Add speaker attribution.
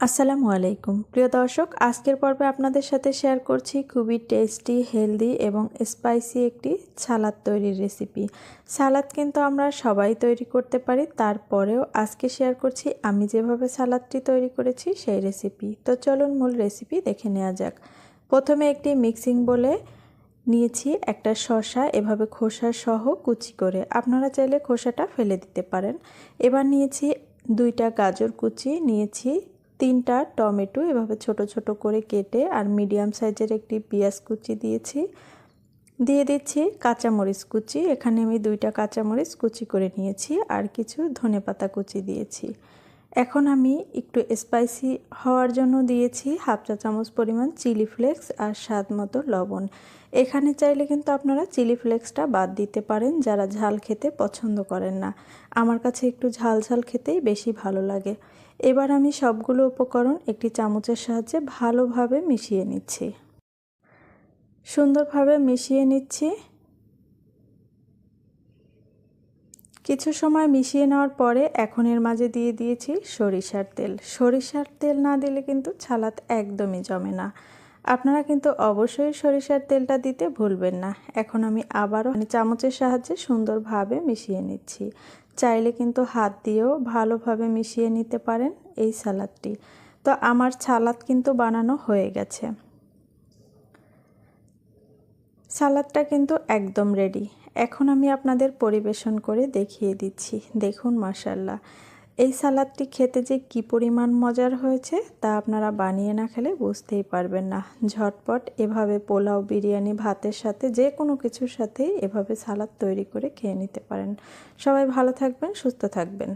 Speaker 1: আসসালামু আলাইকুম। প্রিয় দর্শক, আজকের পর্বে আপনাদের সাথে শেয়ার করছি খুবই টেস্টি হেলদি এবং স্পাইসি একটি সালাদ তৈরির রেসিপি সালাদ কিন্তু আমরা সবাই তৈরি করতে পারি, তারপরেও আজকে শেয়ার করছি আমি যেভাবে সালাদটি তৈরি করেছি সেই রেসিপি তো চলুন মূল রেসিপি দেখে নেওয়া যাক। প্রথমে একটি মিক্সিং বলে নিয়েছি একটা শসা, এভাবে খোসা সহ কুচি করে। আপনারা চাইলে খোসাটা ফেলে দিতে পারেন। এবার নিয়েছি দুইটা গাজর কুচি, নিয়েছি তিনটা টমেটো এভাবে ছোট ছোট করে কেটে আর মিডিয়াম সাইজের একটি পেঁয়াজ কুচি দিয়েছি। দিয়ে দিচ্ছি কাঁচামরিচ কুচি। এখানে আমি দুইটা কাঁচামরিচ কুচি করে নিয়েছি আর কিছু ধনে পাতা কুচি দিয়েছি। এখন আমি একটু স্পাইসি হওয়ার জন্য দিয়েছি হাফ চা চামচ পরিমাণ চিলি ফ্লেক্স আর স্বাদ মতো লবণ। এখানে চাইলে কিন্তু আপনারা চিলি ফ্লেক্সটা বাদ দিতে পারেন, যারা ঝাল খেতে পছন্দ করেন না। আমার কাছে একটু ঝাল ঝাল খেতেই বেশি ভালো লাগে। এবার আমি সবগুলো উপকরণ একটি চামচের সাহায্যে ভালোভাবে মিশিয়ে নিচ্ছি। সুন্দরভাবে মিশিয়ে নিচ্ছি। কিছু সময় মিশিয়ে নেওয়ার পরে এখন এর মাঝে দিয়ে দিয়েছি সরিষার তেল। সরিষার তেল না দিলে কিন্তু ছালাত একদমই জমে না। আপনারা কিন্তু অবশ্যই সরিষার তেলটা দিতে ভুলবেন না। এখন আমি আবারও মানে চামচের সাহায্যে সুন্দরভাবে মিশিয়ে নিচ্ছি। চাইলে কিন্তু হাত দিয়েও ভালোভাবে মিশিয়ে নিতে পারেন এই সালাদটি। তো আমার সালাদ কিন্তু বানানো হয়ে গেছে। সালাদটা কিন্তু একদম রেডি এখন আমি আপনাদের পরিবেশন করে দেখিয়ে দিচ্ছি। দেখুন মাসাল্লাহ এই সালাদটি খেতে যে কি পরিমাণ মজার হয়েছে, তা আপনারা বানিয়ে না খেলে বুঝতেই পারবেন না। ঝটপট এভাবে পোলাও, বিরিয়ানি, ভাতের সাথে যে কোনো কিছুর সাথে এভাবে সালাদ তৈরি করে খেয়ে নিতে পারেন। সবাই ভালো থাকবেন, সুস্থ থাকবেন।